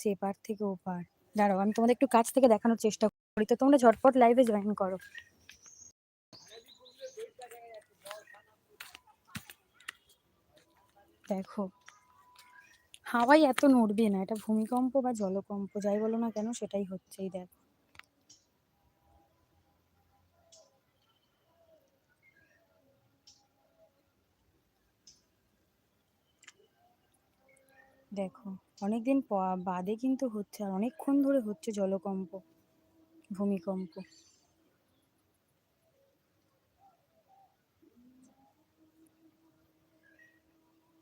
হচ্ছে এপার থেকে ওপার। দাঁড়াও, আমি তোমাদের একটু কাছ থেকে দেখানোর চেষ্টা করি। তো তোমরা ঝটপট লাইভে জয়েন করো। দেখো, হাওয়াই এত নড়বে না, এটা ভূমিকম্প বা জলকম্প, যাই বলো না কেন, সেটাই হচ্ছেই, দেখো। দেখো, অনেকদিন প- বাদে কিন্তু হচ্ছে আর অনেকক্ষণ ধরে হচ্ছে জলকম্প, ভূমিকম্প।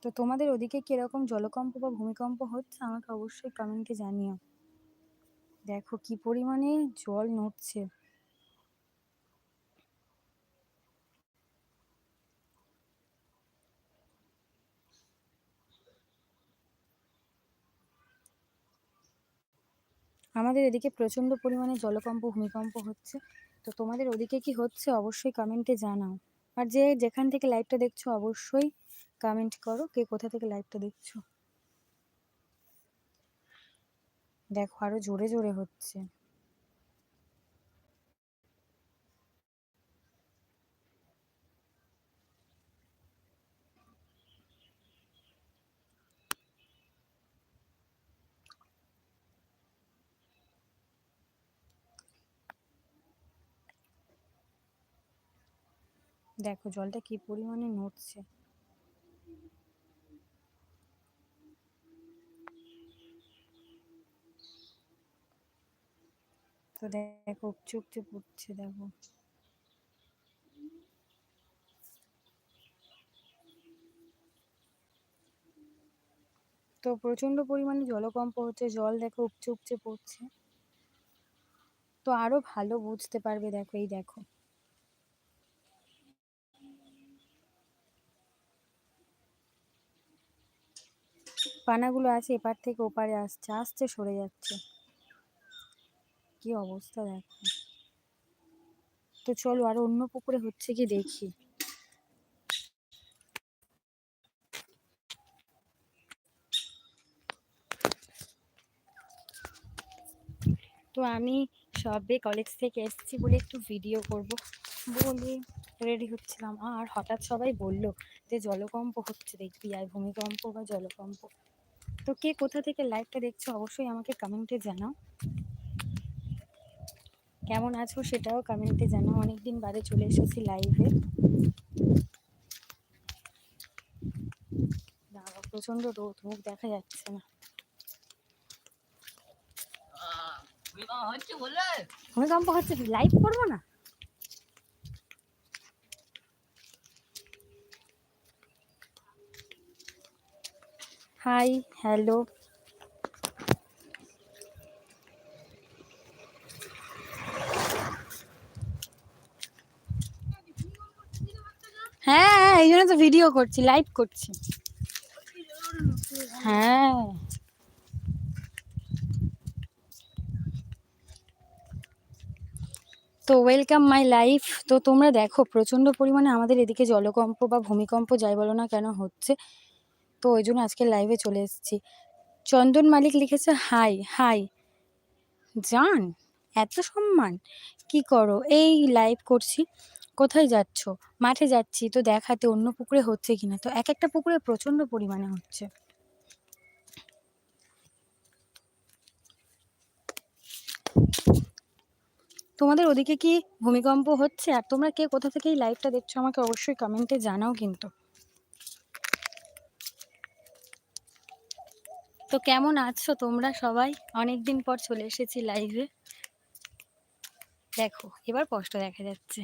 তো তোমাদের ওদিকে কীরকম জলকম্প বা ভূমিকম্প হচ্ছে আমাকে অবশ্যই কমেন্টে জানিও। দেখো, কি পরিমাণে জল নড়ছে। আমাদের এদিকে প্রচণ্ড পরিমাণে জলকম্প, ভূমিকম্প হচ্ছে। তো তোমাদের ওদিকে কি হচ্ছে অবশ্যই কমেন্টে জানাও। আর যে যেখান থেকে লাইভটা দেখছ অবশ্যই কমেন্ট করো, কে কোথা থেকে লাইভটা দেখছ। দেখো আরও জোরে জোরে হচ্ছে। দেখো জলটা কি পরিমাণে নড়ছে। তো দেখো উপচে পড়ছে, দেখো। তো প্রচণ্ড পরিমাণে জলকম্প হচ্ছে, জল দেখো উপচে উপচে পড়ছে। তো আরও ভালো বুঝতে পারবে, দেখো এই দেখো। পানাগুলো আছে এপার থেকে ওপারে আসছে আসছে, সরে যাচ্ছে। কি অবস্থা দেখো। তো চলো আরও অন্য পুকুরে হচ্ছে কি দেখি। তো আমি সবে কলেজ থেকে এসেছি বলে একটু ভিডিও করব বলে রেডি হচ্ছিলাম। আর হঠাৎ সবাই বলল যে জলকম্প হচ্ছে, দেখবি আর ভূমিকম্প বা জলকম্প। তো কে কোথা থেকে লাইভটা দেখছ অবশ্যই আমাকে কমেন্টে জানাও। কেমন আছো সেটাও কমেন্টে জানাও। অনেকদিন বাদে চলে এসেছি লাইভে দাঁড়াও প্রচণ্ড রোদ মুখ দেখা যাচ্ছে না। ভূমিকম্প হচ্ছে লাইভ করব না? Hi hello. হ্যাঁ হ্যাঁ, এই জন্য তো ভিডিও করছি লাইভ করছি। হ্যাঁ। তো ওয়েলকাম মাই লাইফ তো তোমরা দেখো প্রচণ্ড পরিমাণে আমাদের এদিকে জলকম্প বা ভূমিকম্প যাই বলো না কেন হচ্ছে। তো ওই জন্য আজকে লাইভে চলে এসেছি। চন্দন মালিক লিখেছে হাই হাই জান, এত সম্মান? কি করো? এই লাইভ করছি। কোথায় যাচ্ছ? মাঠে যাচ্ছি, তো দেখাতে অন্য পুকুরে হচ্ছে কিনা? তো এক একটা পুকুরে প্রচণ্ড পরিমাণে হচ্ছে। তোমাদের ওদিকে কি ভূমিকম্প হচ্ছে? আর তোমরা কে? কোথা থেকে এই লাইভটা দেখছ? আমাকে অবশ্যই কমেন্টে জানাও কিন্তু। তো কেমন আছো তোমরা সবাই? অনেক দিন পর চলে এসেছি লাইভে দেখো এবার কষ্ট দেখা যাচ্ছে।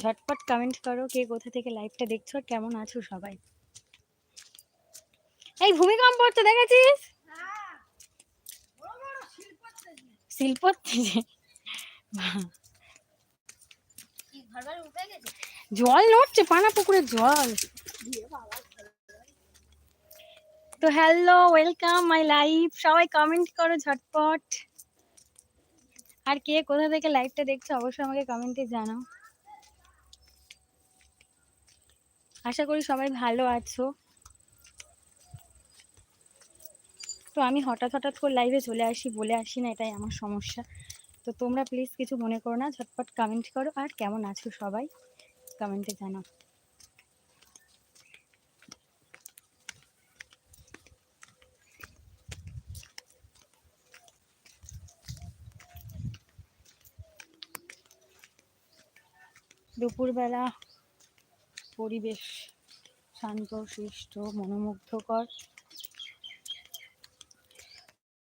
ঝটপট কমেন্ট করো কে কোথা থেকে লাইভটা দেখছ আর কেমন আছো সবাই। এই ভূমিকম্প হচ্ছে দেখেছিস শিল্প জল নড়ছে পানা পুকুরের জল। তো হ্যালো ওয়েলকাম মাই লাইফ সবাই কমেন্ট করো ঝটপট। আর কে কোথা থেকে লাইভটা দেখছ, অবশ্যই আমাকে কমেন্টে জানাও। আশা করি সবাই ভালো আছো। তো আমি হঠাৎ হঠাৎ করে লাইভে চলে আসি, বলে আসি না, এটাই আমার সমস্যা। তো তোমরা প্লিজ কিছু মনে করো না, ঝটপট কমেন্ট করো। আর কেমন আছো সবাই? কমেন্টে জানাও। দুপুরবেলা পরিবেশ শান্ত শিষ্ট মনোমুগ্ধকর।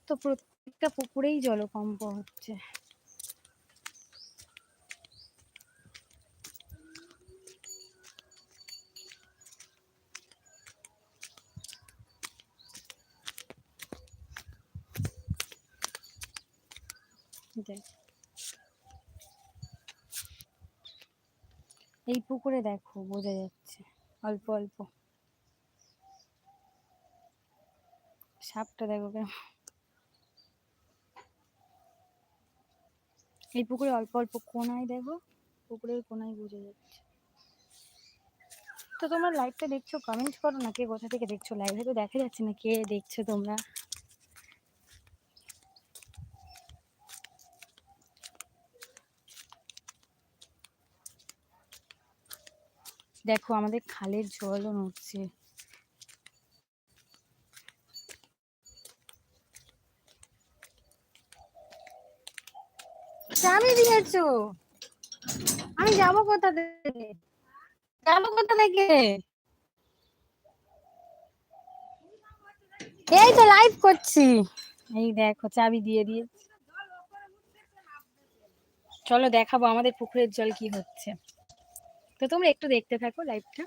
তো প্রত্যেকটা পুকুরেই জলকম্প হচ্ছে দেখ এই পুকুরে দেখো, বোঝা যাচ্ছে। অল্প অল্প। সাপটা দেখো কেমন। এই পুকুরে অল্প অল্প কোনায় দেখো, পুকুরের কোনায় বোঝা যাচ্ছে। তো তোমরা লাইভটা দেখছ কমেন্ট করো না, কে কোথা থেকে দেখছ? লাইভে তো দেখা যাচ্ছে না, কে দেখছ তোমরা? দেখো আমাদের খালের জলও নড়ছে। চাবি দিয়েছ? আমি যাব কোথা থেকে? যাব কোথা থেকে? এই তো লাইভ করছি। এই দেখো, চাবি দিয়ে দিয়ে চলো দেখাবো আমাদের পুকুরের জল কি হচ্ছে। তো তোমরা একটু দেখতে থাকো লাইভটা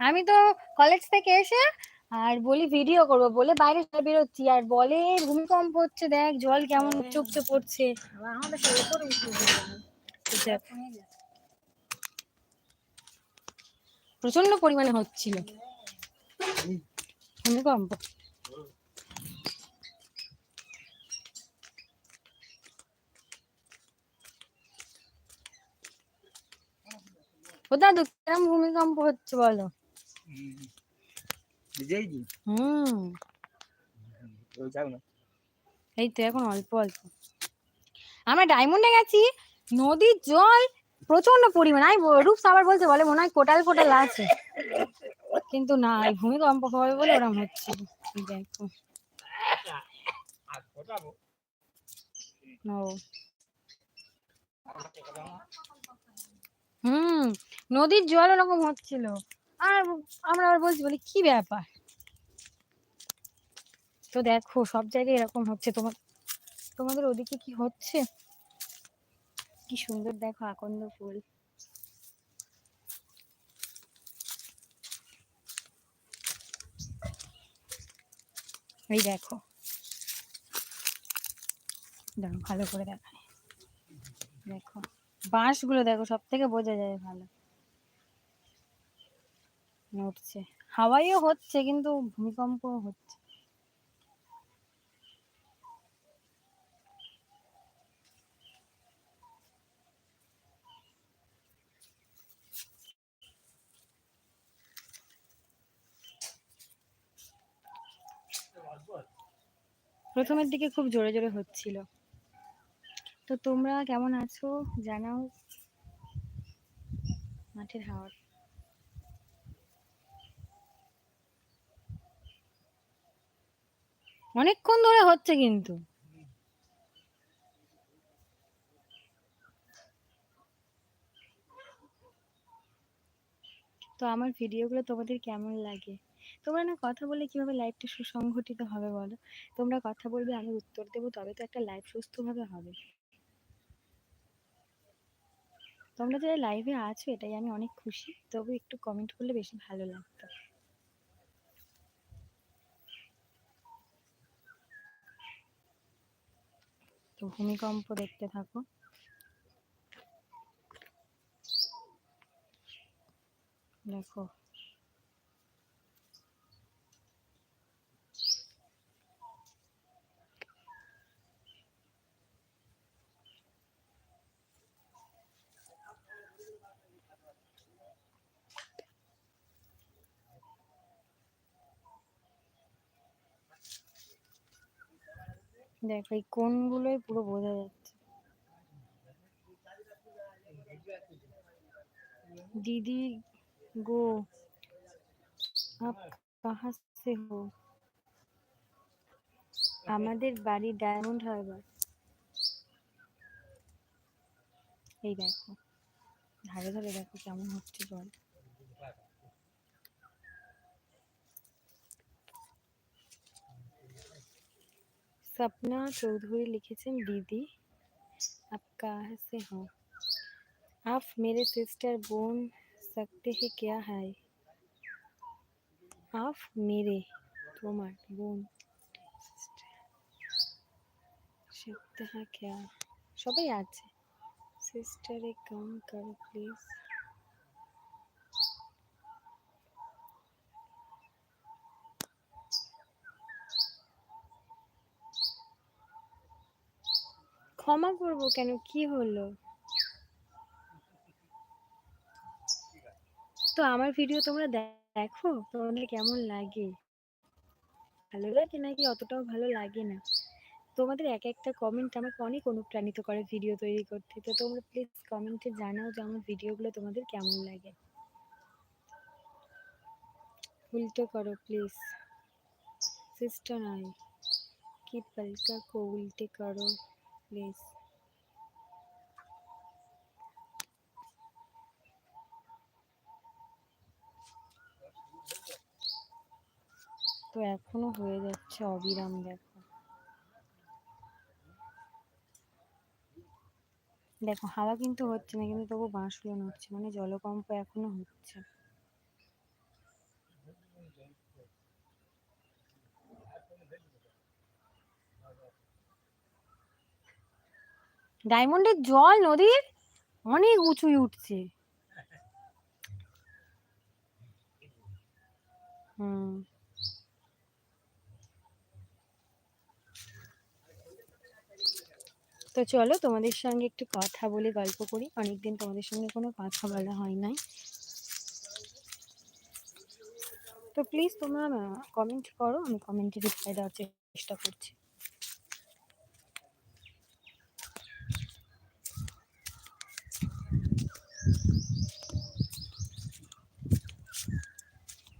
আমি তো কলেজ থেকে এসে আর বলি ভিডিও করব, বলে বাইরে বেরোচ্ছি। আর বলে, ভূমিকম্প হচ্ছে, দেখ, জল কেমন চুপচে পড়ছে। প্রচণ্ড পরিমাণে হচ্ছিল। ভূমিকম্প। কোথায় কিরম ভূমিকম্প হচ্ছে বলো? হুম এই তো এখন অল্প অল্প। আমরা ডায়মন্ডে গেছি নদীর জল প্রচণ্ড পরিমাণ। আমি রূপ আবার বলছে বলে মনে হয় কোটাল কোটাল আছে। কিন্তু না এই ভূমিকম্প হবে বলে ওরম হচ্ছে। দেখো। ও। হুম। নদীর জল ওরকম হচ্ছিল। আর আমরা আবার বলছি, বলি, কি ব্যাপার? তো দেখো, সব জায়গায় এরকম হচ্ছে। তোমার তোমাদের ওদিকে কি হচ্ছে? কি সুন্দর, দেখো, আকন্দ ফুল। এই দেখো। ভালো করে দেখায় দেখো, বাঁশগুলো দেখো সব থেকে বোঝা যায় ভালো। নড়ছে হাওয়াইও হচ্ছে, কিন্তু ভূমিকম্প হচ্ছে। প্রথমের দিকে খুব জোরে জোরে হচ্ছিল। তো তোমরা কেমন আছো জানাও। মাঠের হাওয়া অনেকক্ষণ ধরে হচ্ছে কিন্তু। তো আমার ভিডিওগুলো তোমাদের কেমন লাগে? তোমরা না কথা বলে কীভাবে লাইভটা সুসংগঠিত হবে বলো? তোমরা কথা বলবে, আমি উত্তর দেবো, তবে তো একটা লাইভ সুস্থভাবে হবে। তোমরা যারা লাইভে আছো, এটাই আমি অনেক খুশি। তবু একটু কমেন্ট করলে বেশি ভালো লাগতো। তো ভূমিকম্প দেখতে থাকো। দেখো দেখ, এই কোনগুলোই পুরো বোঝা যাচ্ছে। দিদি গো, আপ কাহা সে হো? আমাদের বাড়ি ডায়মন্ড হারবার এই দেখো, ধারে ধারে দেখো কেমন হচ্ছে জল। सपना चौधरी लिखे दीदी, आप कहाँ से हो? आप मेरे सिस्टर बोन सकते हैं क्या है? आप मेरे, तुम्हार बोन सकते हैं क्या? सबई आज सिस्टर एक काम करो प्लीज़ ক্ষমা করব কেন? কি হলো? তো আমার ভিডিও তোমরা দেখো তোমাদের কেমন লাগে? ভালো লাগে নাকি অতটাও ভালো লাগে না? তোমাদের এক একটা কমেন্ট আমাকে অনেক অনুপ্রাণিত করে ভিডিও তৈরি করতে। তো তোমরা প্লিজ কমেন্টে জানাও যে আমার ভিডিওগুলো তোমাদের কেমন লাগে। উল্টো করো প্লিজ সিস্টার নয়, কি পালকা কো উল্টে করো। প্লিজ তো এখনও হয়ে যাচ্ছে অবিরাম দেখো। দেখো, হাওয়া কিন্তু হচ্ছে না, কিন্তু তবু বাঁশগুলো হচ্ছে মানে জলকম্প এখনও হচ্ছে। ডায়মন্ডের জল নদীর অনেক উঁচুই উঠছে। হুম। তো চলো তোমাদের সঙ্গে একটু কথা বলে গল্প করি। অনেকদিন তোমাদের সঙ্গে কোনো কথা বলা হয় নাই। তো প্লিজ তোমরা কমেন্ট করো। আমি কমেন্টে রিপ্লাই দেওয়ার চেষ্টা করছি।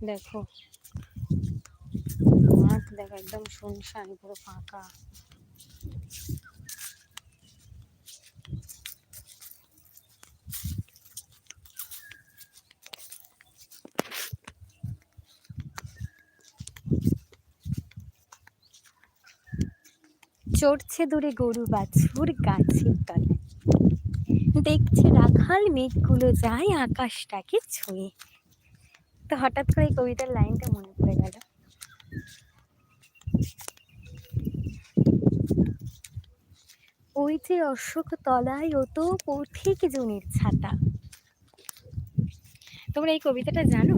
দেখো। মাঠ দেখো, একদম শুনশান, পুরো ফাঁকা। চড়ছে দূরে গরু বাছুর গাছের তলায়। দেখছে রাখাল মেঘগুলো যায় আকাশটাকে ছুঁয়ে। তো হঠাৎ করে এই কবিতার লাইনটা মনে পড়ে গেল। ওই যে অশোক তলায় অত পথিক জনের ছাতা। তোমরা এই কবিতাটা জানো?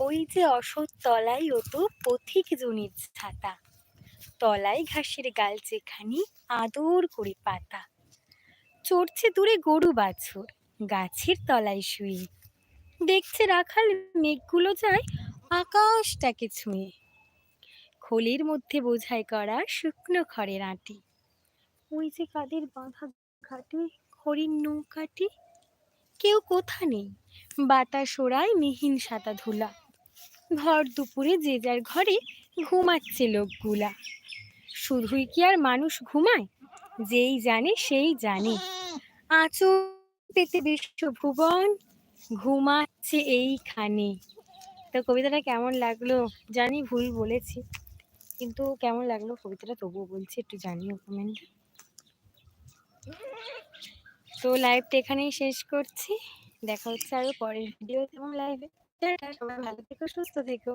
ওই যে অশোক তলায় অত পথিক জনের ছাতা। তলায় ঘাসের গাল যেখানি আদর করে পাতা। চড়ছে দূরে গরু বাছুর, গাছের তলায় শুয়ে দেখছে রাখাল মেঘগুলো যায় আকাশটাকে ছুঁয়ে। খোলের মধ্যে বোঝাই করা শুকনো খড়ের আঁটি। ওই যে কাদের বাঁধা ঘাটে, খড়ির নৌকাটি। কেউ কোথা নেই। বাতাস ওড়ায় মিহিন সাদা ধুলা। ভর দুপুরে যে যার ঘরে ঘুমাচ্ছে লোকগুলা। শুধুই কি আর মানুষ ঘুমায়? যেই জানে সেই জানে। আঁচল পেতে বিশ্বভুবন ঘুমাচ্ছে এইখানে। তো কবিতাটা কেমন লাগল? জানি ভুল বলেছি, কিন্তু কেমন লাগল কবিতাটা তবুও বলছি, একটু জানিও কমেন্ট তো লাইভটা এখানেই শেষ করছি। দেখা হচ্ছে আরও পরের ভিডিও এবং লাইভে সবাই ভালো থেকো, সুস্থ থেকো।